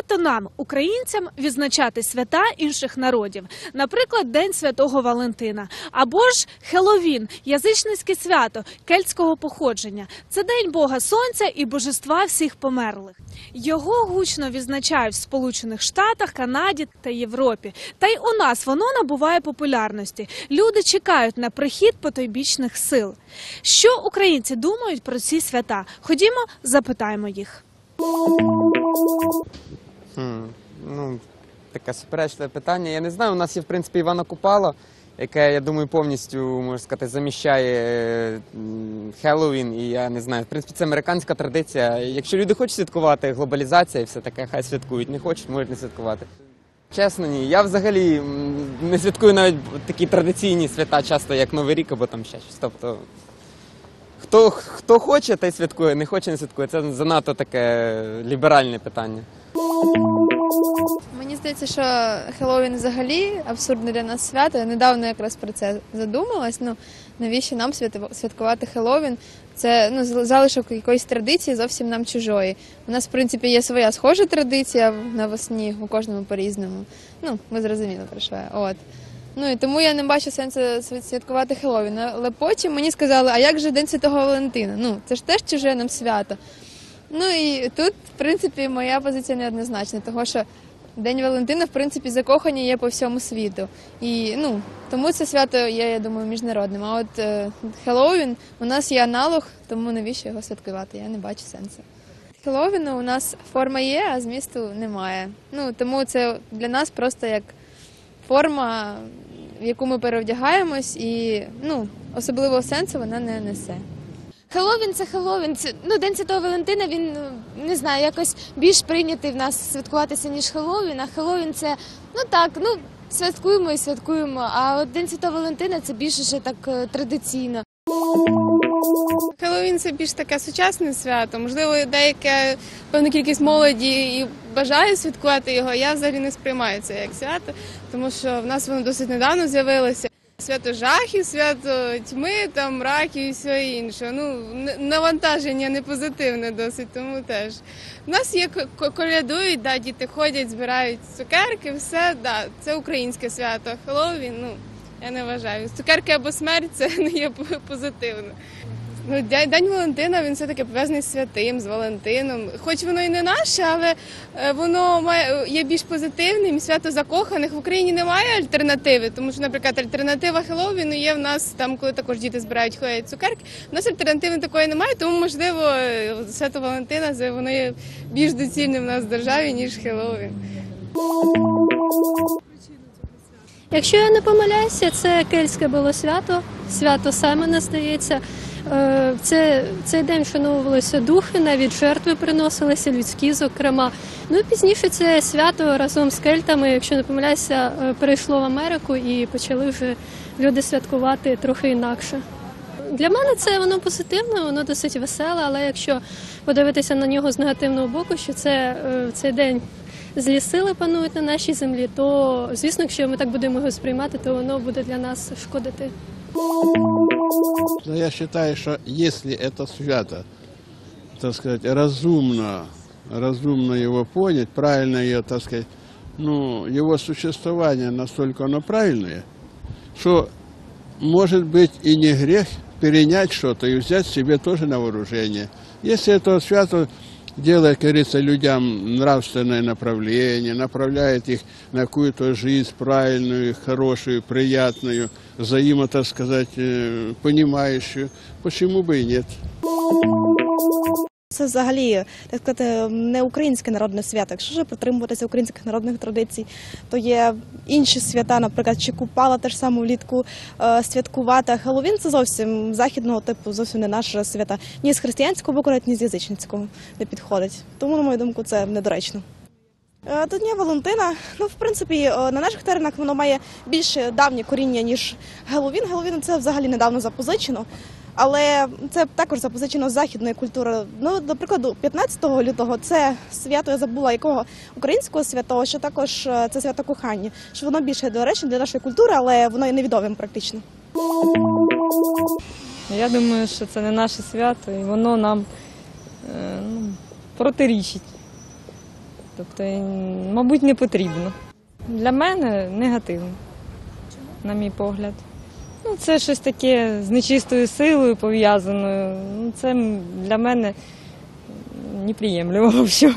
варто нам, українцям, відзначати свята інших народів, наприклад, День Святого Валентина, або ж Хеловін, язичницьке свято кельтського походження. Це день Бога Сонця і божества всіх померлих. Його гучно відзначають в Сполучених Штатах, Канаді та Європі. Та й у нас воно набуває популярності. Люди чекають на прихід потойбічних сил. Що українці думають про ці свята? Ходімо, запитаємо їх. Ну, таке суперечливе питання. Я не знаю, у нас є, в принципі, Івана Купала, яке, я думаю, повністю, можна сказати, заміщає Хеллоуін. І я не знаю, в принципі, це американська традиція. Якщо люди хочуть святкувати, глобалізація і все таке, хай святкують. Не хочуть, можуть не святкувати. Чесно, ні. Я взагалі не святкую навіть такі традиційні свята, часто як Новий рік або там ще щось. Тобто, хто, хто хоче, той святкує, не хоче, не святкує. Це занадто таке ліберальне питання. Мені здається, що Хеллоуін взагалі абсурдне для нас свято. Я недавно якраз про це задумалась. Ну навіщо нам святкувати Хеллоуін? Це ну залишок якоїсь традиції зовсім нам чужої. У нас, в принципі, є своя схожа традиція навесні, у кожному по-різному. Ну, ви зрозуміли про що. От. Ну і тому я не бачу сенсу свя- святкувати Хеллоуін. Але потім мені сказали, а як же День Святого Валентина? Ну, це ж теж чуже нам свято. Ну і тут, в принципі, моя позиція неоднозначна, того що День Валентина, в принципі, закохані є по всьому світу. І ну, тому це свято є, я думаю, міжнародним. А от е, Хеллоуін у нас є аналог, тому навіщо його святкувати? Я не бачу сенсу. Хеллоуіну у нас форма є, а змісту немає. Ну тому це для нас просто як форма, в яку ми перевдягаємось, і ну, особливого сенсу вона не несе. Хеллоуін це Хеллоуін. Це ну День Святого Валентина. Він ну, не знаю, якось більш прийнятий в нас святкуватися ніж Хеллоуін. А Хеллоуін це ну так, ну святкуємо і святкуємо. А от День Святого Валентина це більше ще так е, традиційно. Хеллоуін це більш таке сучасне свято. Можливо, деяка певна кількість молоді і бажає святкувати його. Я взагалі не сприймаю це як свято, тому що в нас воно досить недавно з'явилося. Свято жахів, свято тьми, там раків і все інше. Ну навантаження не позитивне досить, тому теж. У нас є колядують, да, діти ходять, збирають цукерки, все, да, це українське свято. Хеллоуін, ну я не вважаю. Цукерки або смерть це не є позитивно. Ну, День Валентина він все-таки пов'язаний з святим, з Валентином. Хоч воно і не наше, але е, воно має є більш позитивним. Свято закоханих в Україні немає альтернативи, тому що, наприклад, альтернатива Хеллоуіну є в нас там, коли також діти збирають ходять цукерки. У нас альтернативи такої немає, тому можливо свято Валентина воно є більш доцільним в нас в державі ніж Хеллоуін. Якщо я не помиляюся, це кельтське було свято, свято Семена, здається. Е, Це цей день вшановувалися духи, навіть жертви приносилися, людські, зокрема. Ну і пізніше це свято разом з кельтами, якщо не помиляюся, е, перейшло в Америку і почали вже люди святкувати трохи інакше. Для мене це воно позитивне, воно досить веселе, але якщо подивитися на нього з негативного боку, що це е, в цей день злі сили панують на нашій землі, то звісно, якщо ми так будемо його сприймати, то воно буде для нас шкодити. Но я считаю, что если это свято, так сказать, разумно, разумно его понять, правильно ее, так сказать, ну, его существование настолько оно правильное, что может быть и не грех перенять что-то и взять себе тоже на вооружение. Если это свято делает, как говорится, людям нравственное направление, направляет их на какую-то жизнь правильную, хорошую, приятную, взаимо, так сказать, э, понимающую, почему бы и нет? Це взагалі так сказати не українське народне свято. Якщо ж притримуватися українських народних традицій, то є інші свята, наприклад, чи Купала теж саме влітку е, святкувати. Хеллоуін це зовсім західного типу, зовсім не наше свята. Ні з християнського боку, ні з язичницького не підходить. Тому, на мою думку, це недоречно. Е, До Дня Валентина, ну в принципі, е, на наших теренах воно має більш давнє коріння, ніж Геловін. Геловін це взагалі недавно запозичено. Але це також запозичено з західної культури. Ну, до прикладу, 15 лютого це свято, я забула якого українського святого, що також е, це свято кохання. Що воно більше доречне для нашої культури, але воно є невідомим практично. Я думаю, що це не наше свято, і воно нам е, ну, протирічить. Тобто, мабуть, не потрібно. Для мене негативно, на мій погляд. Ну, це щось таке з нечистою силою пов'язаною. Ну, це для мене неприємливо взагалі.